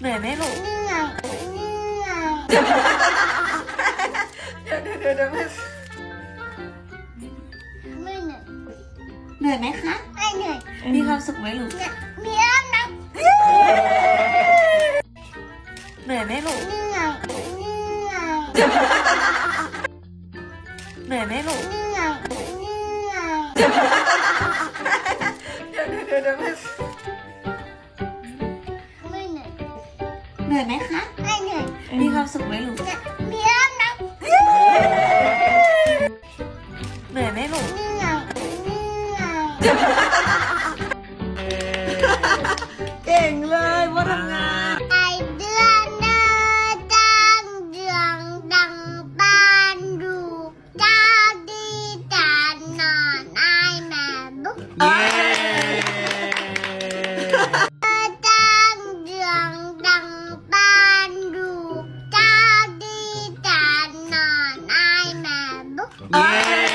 เหนื่อยไหมลูกเหนื่อยเหนื่อยเดี๋ยวเดี๋ยวเดี๋ยวเดี๋ยวไม่เหนื่อยเหนื่อยไหมคะไม่เหนื่อยมีความสุขไหมลูกมีอ้อมน้เหนื่อยไหมลูกเหนื่อยเหนื่อยเหนื่อยไหมลูกเหนื่อยเหนื่อยเดี๋ยวเดี๋ยวเดี๋ยว เหนื่อยไหมคะ ไม่เหนื่อย มีความสุขไหมลูกเนี่ยมีอ้อมน้เหนื่อยไหมลูกำเหนื่อย เหนื่อย เก่งเลยว่าทำงานไอเดือนเดินดังเดืองดังปานดูดาวดีจานนอนไอแม่บุ๊ก ด